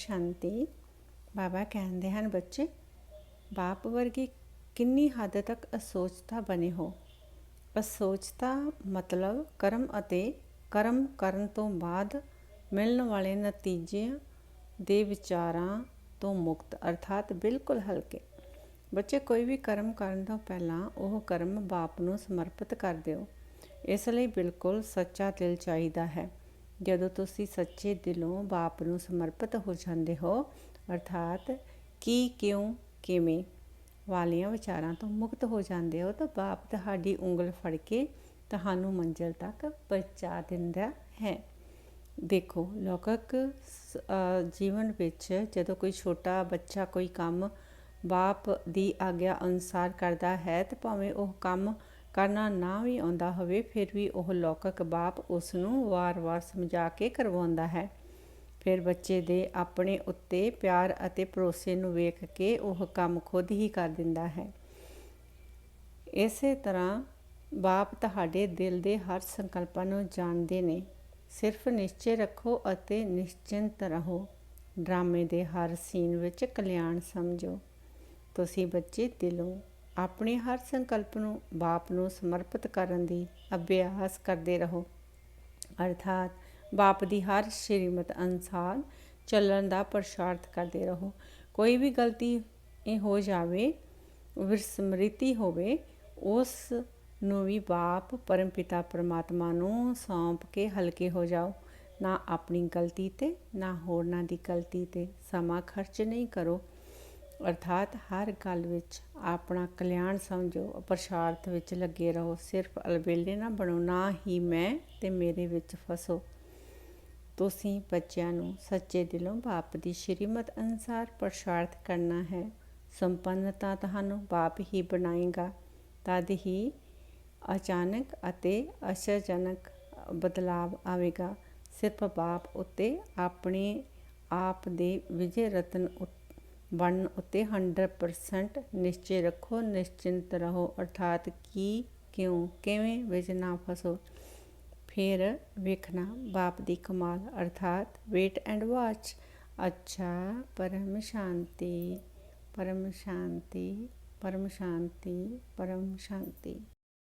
ਸ਼ਾਂਤੀ। ਬਾਬਾ ਕਹਿੰਦੇ ਹਨ, ਬੱਚੇ, ਬਾਪ ਵਰਗੀ ਕਿੰਨੀ ਹੱਦ ਤੱਕ ਅਸੋਚਤਾ ਬਣੇ ਹੋ। ਅਸੋਚਤਾ ਮਤਲਬ ਕਰਮ ਅਤੇ ਕਰਮ ਕਰਨ ਤੋਂ ਬਾਅਦ ਮਿਲਣ ਵਾਲੇ ਨਤੀਜਿਆਂ ਦੇ ਵਿਚਾਰਾਂ ਤੋਂ ਮੁਕਤ, ਅਰਥਾਤ ਬਿਲਕੁਲ ਹਲਕੇ। ਬੱਚੇ, ਕੋਈ ਵੀ ਕਰਮ ਕਰਨ ਤੋਂ ਪਹਿਲਾਂ ਉਹ ਕਰਮ ਬਾਪ ਨੂੰ ਸਮਰਪਿਤ ਕਰ ਦਿਓ। ਇਸ ਲਈ ਬਿਲਕੁਲ ਸੱਚਾ ਦਿਲ ਚਾਹੀਦਾ ਹੈ। ਜਦੋਂ ਤੁਸੀਂ ਸੱਚੇ ਦਿਲੋਂ ਬਾਪ ਨੂੰ ਸਮਰਪਿਤ ਹੋ ਜਾਂਦੇ ਹੋ, ਅਰਥਾਤ ਕੀ, ਕਿਉਂ, ਕਿਵੇਂ ਵਾਲੀਆਂ ਵਿਚਾਰਾਂ ਤੋਂ ਮੁਕਤ ਹੋ ਜਾਂਦੇ ਹੋ, ਤਾਂ ਬਾਪ ਤੁਹਾਡੀ ਉਂਗਲ ਫੜ ਕੇ ਤੁਹਾਨੂੰ ਮੰਜ਼ਿਲ ਤੱਕ ਪਹੁੰਚਾ ਦਿੰਦਾ ਹੈ। ਦੇਖੋ, ਲੋਕਕ ਜੀਵਨ ਵਿੱਚ ਜਦੋਂ ਕੋਈ ਛੋਟਾ ਬੱਚਾ ਕੋਈ ਕੰਮ ਬਾਪ ਦੀ ਆਗਿਆ ਅਨੁਸਾਰ ਕਰਦਾ ਹੈ, ਤੇ ਭਾਵੇਂ ਉਹ ਕੰਮ ਕਰਨਾ ਨਾ ਵੀ ਆਉਂਦਾ ਹੋਵੇ, ਫਿਰ ਵੀ ਉਹ ਲੌਕਿਕ ਬਾਪ ਉਸ ਨੂੰ ਵਾਰ-ਵਾਰ ਸਮਝਾ ਕੇ ਕਰਵਾਉਂਦਾ ਹੈ। ਫਿਰ ਬੱਚੇ ਦੇ ਆਪਣੇ ਉੱਤੇ ਪਿਆਰ ਅਤੇ ਭਰੋਸੇ ਨੂੰ ਵੇਖ ਕੇ ਉਹ ਕੰਮ ਖੁਦ ਹੀ ਕਰ ਦਿੰਦਾ ਹੈ। ਇਸੇ ਤਰ੍ਹਾਂ ਬਾਪ ਤੁਹਾਡੇ ਦਿਲ ਦੇ ਹਰ ਸੰਕਲਪਾਂ ਨੂੰ ਜਾਣਦੇ ਨੇ। ਸਿਰਫ ਨਿਸ਼ਚੈ ਰੱਖੋ ਅਤੇ ਨਿਸ਼ਚਿੰਤ ਰਹੋ। ਡਰਾਮੇ ਦੇ ਹਰ ਸੀਨ ਵਿੱਚ ਕਲਿਆਣ ਸਮਝੋ। ਤੁਸੀਂ ਬੱਚੇ ਦਿਲੋਂ ਆਪਣੇ ਹਰ ਸੰਕਲਪ ਨੂੰ ਬਾਪ ਨੂੰ ਸਮਰਪਿਤ ਕਰਨ ਦੀ ਅਭਿਆਸ ਕਰਦੇ ਰਹੋ। ਅਰਥਾਤ ਬਾਪ ਦੀ ਹਰ ਸ਼੍ਰੀਮਤ ਅਨਸਾਰ ਚੱਲਣ ਦਾ ਪ੍ਰਸ਼ਾਰਥ ਕਰਦੇ ਰਹੋ। ਕੋਈ ਵੀ ਗਲਤੀ ਇਹ ਹੋ ਜਾਵੇ, ਵਿਸਮ੍ਰਿਤੀ ਹੋਵੇ, ਉਸ ਨੂੰ ਵੀ ਬਾਪ ਪਰਮਪਿਤਾ ਪਰਮਾਤਮਾ ਨੂੰ ਸੌਂਪ ਕੇ ਹਲਕੇ ਹੋ ਜਾਓ। ਨਾ ਆਪਣੀ ਗਲਤੀ ਤੇ, ਨਾ ਹੋਰਨਾਂ ਦੀ ਗਲਤੀ ਤੇ ਸਮਾਂ ਖਰਚ ਨਹੀਂ ਕਰੋ। ਅਰਥਾਤ ਹਰ ਗੱਲ ਵਿੱਚ ਆਪਣਾ ਕਲਿਆਣ ਸਮਝੋ, ਪ੍ਰਸ਼ਾਰਥ ਵਿੱਚ ਲੱਗੇ ਰਹੋ। ਸਿਰਫ ਅਲਬੇਲੇ ਨਾ ਬਣੋ, ਨਾ ਹੀ ਮੈਂ ਤੇ ਮੇਰੇ ਵਿੱਚ ਫਸੋ। ਤੁਸੀਂ ਬੱਚਿਆਂ ਨੂੰ ਸੱਚੇ ਦਿਲੋਂ ਬਾਪ ਦੀ ਸ਼੍ਰੀਮਤ ਅਨਸਾਰ ਪ੍ਰਸ਼ਾਰਥ ਕਰਨਾ ਹੈ। ਸੰਪੰਨਤਾ ਤੁਹਾਨੂੰ ਬਾਪ ਹੀ ਬਣਾਏਗਾ। ਤਦ ਹੀ ਅਚਾਨਕ ਅਤੇ ਅਸ਼ਰਜਨਕ ਬਦਲਾਵ ਆਵੇਗਾ। ਸਿਰਫ ਬਾਪ ਉੱਤੇ ਆਪਣੇ ਆਪ ਦੇ ਵਿਜੇ ਰਤਨ ਬਣਨ ਉੱਤੇ 100% ਨਿਸ਼ਚੈ ਰੱਖੋ, ਨਿਸ਼ਚਿੰਤ ਰਹੋ। ਅਰਥਾਤ ਕੀ, ਕਿਉਂ, ਕਿਵੇਂ ਵਿੱਚ ਨਾ ਫਸੋ। ਫਿਰ ਵੇਖਣਾ ਬਾਪ ਦੀ ਕਮਾਲ। ਅਰਥਾਤ ਵੇਟ ਐਂਡ ਵਾਚ ਅੱਛਾ, ਪਰਮ ਸ਼ਾਂਤੀ ਪਰਮ ਸ਼ਾਂਤੀ ਪਰਮ ਸ਼ਾਂਤੀ ਪਰਮ ਸ਼ਾਂਤੀ।